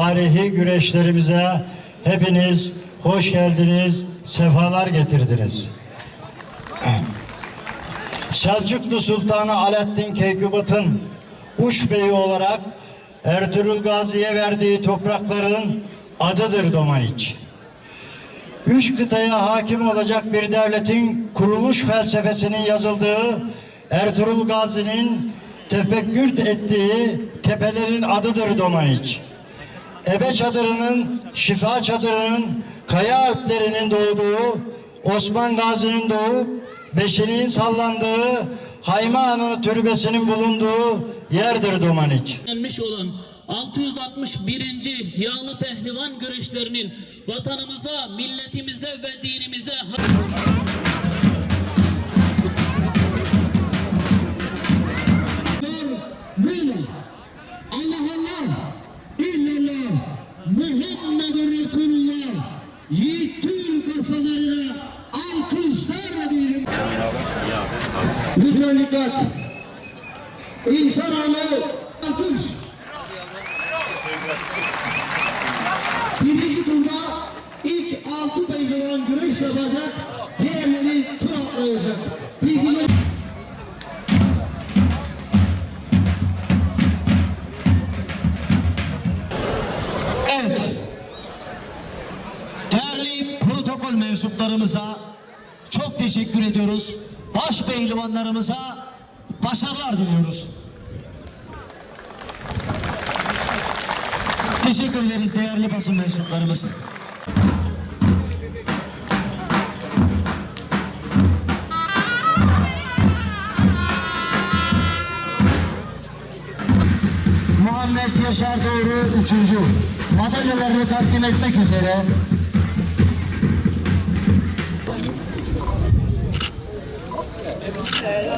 Tarihi güreşlerimize hepiniz hoş geldiniz, sefalar getirdiniz. Selçuklu Sultanı Alaaddin Keykubat'ın uç beyi olarak Ertuğrul Gazi'ye verdiği toprakların adıdır Domaniç. Üç kıtaya hakim olacak bir devletin kuruluş felsefesinin yazıldığı Ertuğrul Gazi'nin tefekkür ettiği tepelerin adıdır Domaniç. Ebe çadırının, şifa çadırının, kaya alplerinin doğduğu, Osman Gazi'nin doğup beşiliğin sallandığı, Hayma Anı türbesinin bulunduğu yerdir Domaniç. Gelmiş olan 661. Yağlı Pehlivan güreşlerinin vatanımıza, milletimize ve dinimize Lütfen dikkat. İnsanoğlu alkış. Birinci turda ilk altı pehlivan güreş yapacak. Diğerleri tur atlayacak. Bilgileri Evet. Değerli protokol mensuplarımıza çok teşekkür ediyoruz. Baş pehlivanlarımıza başarılar diliyoruz. Teşekkür ederiz değerli basın mensuplarımız. Muhammed Yaşar Doğru üçüncü. Madalyalarını takdim etmek üzere Eh, la